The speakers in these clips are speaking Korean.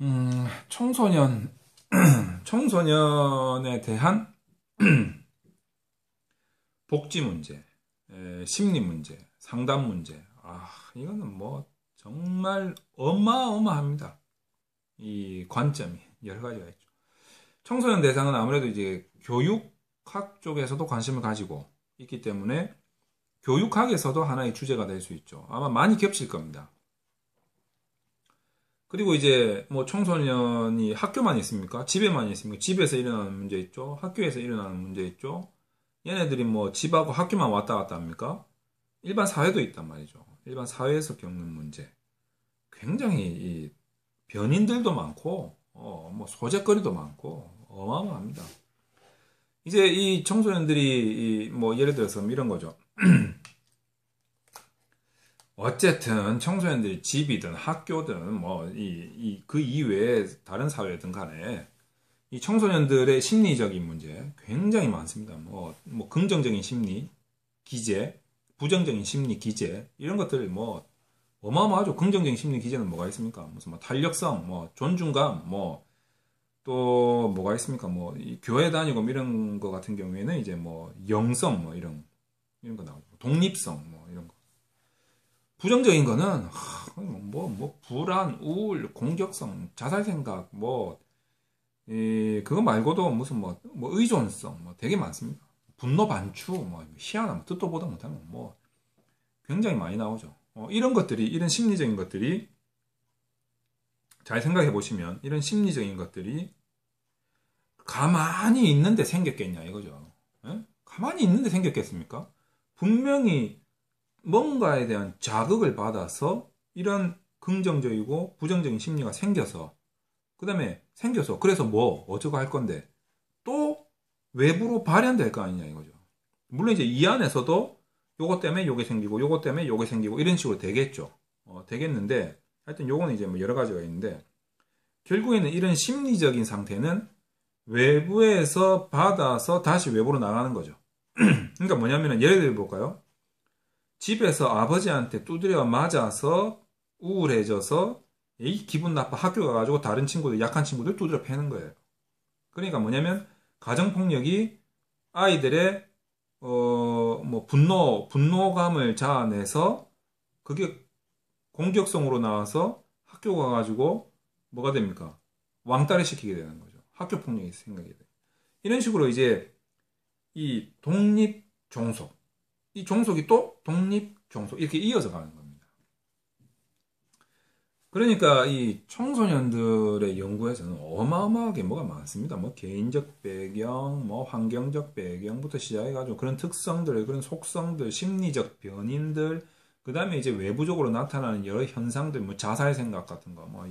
음, 청소년, 청소년에 대한 복지 문제, 에, 심리 문제, 상담 문제. 아, 이거는 뭐 정말 어마어마합니다. 이 관점이 여러 가지가 있죠. 청소년 대상은 아무래도 이제 교육학 쪽에서도 관심을 가지고 있기 때문에 교육학에서도 하나의 주제가 될 수 있죠. 아마 많이 겹칠 겁니다. 그리고 이제 뭐 청소년이 학교만 있습니까? 집에만 있습니까? 집에서 일어나는 문제 있죠. 학교에서 일어나는 문제 있죠. 얘네들이 뭐 집하고 학교만 왔다 갔다 합니까? 일반 사회도 있단 말이죠. 일반 사회에서 겪는 문제. 굉장히 변인들도 많고, 어, 뭐 소재거리도 많고, 어마어마합니다. 이제 이 청소년들이 이 뭐 예를 들어서 이런 거죠. 어쨌든 청소년들이 집이든 학교든 뭐이이그 이외에 다른 사회든 간에 이 청소년들의 심리적인 문제 굉장히 많습니다. 뭐, 뭐 긍정적인 심리 기제, 부정적인 심리 기제 이런 것들 뭐 어마어마하죠. 긍정적인 심리 기제는 뭐가 있습니까? 무슨 뭐 탄력성, 뭐 존중감, 뭐 또 뭐가 있습니까? 뭐 교회 다니고 뭐 이런 거 같은 경우에는 이제 뭐 영성 뭐 이런 이런 거 나오고 독립성 뭐 이런 거. 부정적인 거는 뭐뭐 뭐 불안, 우울, 공격성, 자살 생각 뭐 이, 그거 말고도 무슨 뭐, 뭐 의존성 뭐 되게 많습니다. 분노 반추 뭐 희한한 뜻도 보다 못하면 뭐 굉장히 많이 나오죠. 어, 이런 것들이 이런 심리적인 것들이 잘 생각해 보시면 이런 심리적인 것들이 가만히 있는데 생겼겠냐 이거죠. 에? 가만히 있는데 생겼겠습니까? 분명히 뭔가에 대한 자극을 받아서 이런 긍정적이고 부정적인 심리가 생겨서 그 다음에 생겨서 그래서 뭐 어쩌고 할 건데 또 외부로 발현될 거 아니냐 이거죠. 물론 이제 이 안에서도 요것 때문에 요게 생기고 요것 때문에 요게 생기고 이런 식으로 되겠죠. 어, 되겠는데 하여튼 요거는 이제 뭐 여러 가지가 있는데 결국에는 이런 심리적인 상태는 외부에서 받아서 다시 외부로 나가는 거죠. 그러니까 뭐냐면은 예를 들어 볼까요? 집에서 아버지한테 두드려 맞아서 우울해져서 이 기분 나빠 학교 가가지고 다른 친구들 약한 친구들 두드려 패는 거예요. 그러니까 뭐냐면 가정 폭력이 아이들의 어 뭐 분노 분노감을 자아내서 그게 공격성으로 나와서 학교 가가지고 뭐가 됩니까? 왕따를 시키게 되는 거죠. 학교 폭력이 생각이 돼. 이런 식으로 이제 이 독립 종속 이 종속이 또 독립 종속 이렇게 이어서 가는 겁니다. 그러니까 이 청소년들의 연구에서는 어마어마하게 뭐가 많습니다. 뭐 개인적 배경, 뭐 환경적 배경부터 시작해가지고 그런 특성들, 그런 속성들, 심리적 변인들, 그 다음에 이제 외부적으로 나타나는 여러 현상들, 뭐 자살 생각 같은 거, 뭐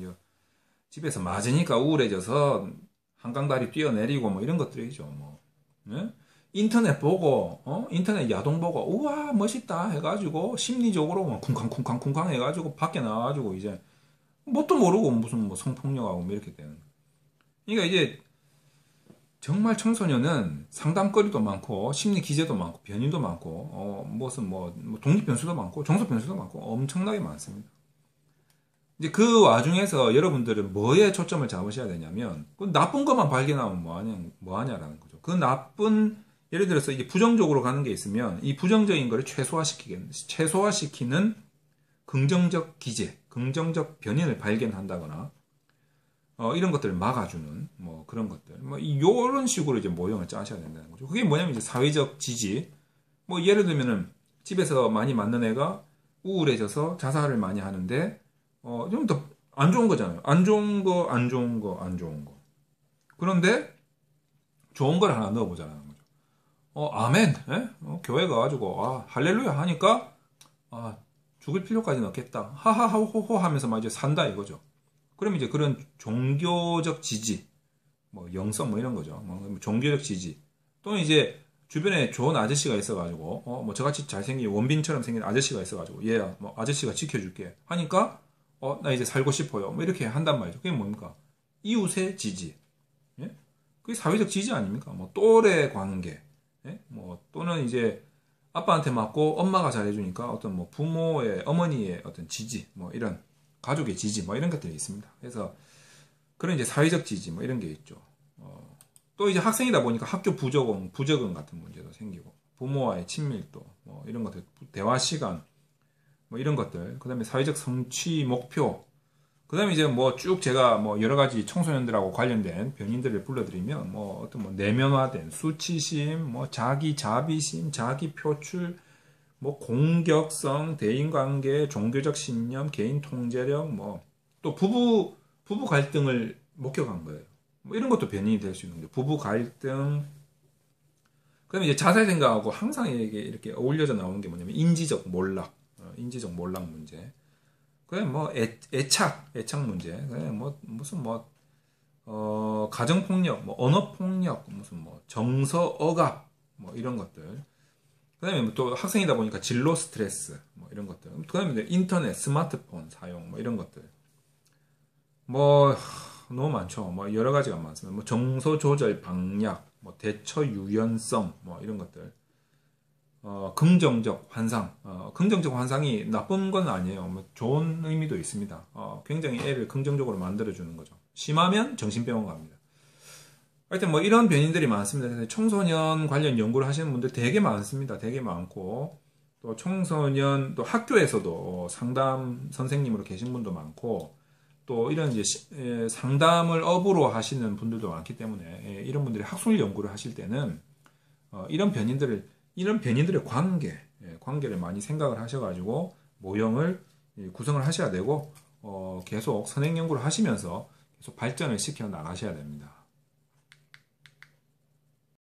집에서 맞으니까 우울해져서 한강다리 뛰어내리고 뭐 이런 것들이죠. 뭐 네? 인터넷 보고 어? 인터넷 야동 보고 우와 멋있다 해가지고 심리적으로 뭐 쿵쾅쿵쾅 쿵쾅 해가지고 밖에 나와가지고 이제 뭣도 모르고 무슨 뭐 성폭력하고 뭐 이렇게 되는. 그러니까 이제 정말 청소년은 상담거리도 많고 심리 기제도 많고 변인도 많고 어 무슨 뭐, 뭐 독립 변수도 많고 정서 변수도 많고 엄청나게 많습니다. 이제 그 와중에서 여러분들은 뭐에 초점을 잡으셔야 되냐면 그 나쁜 것만 발견하면 뭐 하냐 뭐 하냐라는 거죠. 그 나쁜 예를 들어서 이게 부정적으로 가는 게 있으면 이 부정적인 거를 최소화시키겠 최소화시키는 긍정적 기제, 긍정적 변인을 발견한다거나 어, 이런 것들을 막아주는 뭐 그런 것들 뭐 이런 식으로 이제 모형을 짜셔야 된다는 거죠. 그게 뭐냐면 이제 사회적 지지. 뭐 예를 들면은 집에서 많이 맞는 애가 우울해져서 자살을 많이 하는데 어, 좀 더 안 좋은 거잖아요. 안 좋은 거, 안 좋은 거, 안 좋은 거. 그런데 좋은 걸 하나 거죠. 어, 아멘. 예? 어, 교회 가가지고 아, 할렐루야 하니까 아, 죽을 필요까지는 없겠다. 하하하호호 하면서 막 이제 산다 이거죠. 그럼 이제 그런 종교적 지지, 뭐 영성 뭐 이런 거죠. 뭐 종교적 지지. 또는 이제 주변에 좋은 아저씨가 있어가지고, 어, 뭐 저같이 잘생긴 원빈처럼 생긴 아저씨가 있어가지고, 얘, 뭐 아저씨가 지켜줄게. 하니까, 어, 나 이제 살고 싶어요. 뭐 이렇게 한단 말이죠. 그게 뭡니까? 이웃의 지지. 예? 그게 사회적 지지 아닙니까? 뭐 또래 관계. 예? 뭐 또는 이제 아빠한테 맞고 엄마가 잘해주니까 어떤 뭐 부모의 어머니의 어떤 지지 뭐 이런 가족의 지지 뭐 이런 것들이 있습니다. 그래서 그런 이제 사회적 지지 뭐 이런 게 있죠. 어, 또 이제 학생이다 보니까 학교 부적응, 부적응 같은 문제도 생기고 부모와의 친밀도 뭐 이런 것들, 대화 시간 뭐 이런 것들, 그다음에 사회적 성취 목표, 그다음에 이제 뭐 쭉 제가 뭐 여러 가지 청소년들하고 관련된 변인들을 불러드리면 뭐 어떤 뭐 내면화된 수치심, 뭐 자기 자비심, 자기 표출, 뭐 공격성, 대인관계, 종교적 신념, 개인 통제력, 뭐 또 부부 부부 갈등을 목격한 거예요. 뭐 이런 것도 변인이 될 수 있는 거죠. 부부 갈등. 그다음에 이제 자살 생각하고 항상 이게 이렇게 어울려져 나오는 게 뭐냐면 인지적 몰락, 어, 인지적 몰락 문제. 그냥 뭐 애, 애착, 애착 문제. 그냥 뭐 무슨 뭐 어, 가정 폭력, 뭐 언어 폭력, 무슨 뭐 정서 억압, 뭐 이런 것들. 그다음에 뭐또 학생이다 보니까 진로 스트레스, 뭐 이런 것들. 그다음에 인터넷, 스마트폰 사용, 뭐 이런 것들. 뭐 너무 많죠. 뭐 여러 가지가 많습니다. 뭐 정서 조절 방약, 뭐 대처 유연성, 뭐 이런 것들. 어, 긍정적 환상. 어, 긍정적 환상이 나쁜 건 아니에요. 뭐 좋은 의미도 있습니다. 어, 굉장히 애를 긍정적으로 만들어주는 거죠. 심하면 정신병원 갑니다. 하여튼 뭐 이런 변인들이 많습니다. 청소년 관련 연구를 하시는 분들 되게 많습니다. 되게 많고 또 청소년 또 학교에서도 상담 선생님으로 계신 분도 많고 또 이런 이제 상담을 업으로 하시는 분들도 많기 때문에 예, 이런 분들이 학술 연구를 하실 때는 어, 이런 변인들을 이런 변인들의 관계 예, 관계를 많이 생각을 하셔가지고 모형을 구성을 하셔야 되고 어, 계속 선행 연구를 하시면서 계속 발전을 시켜 나가셔야 됩니다.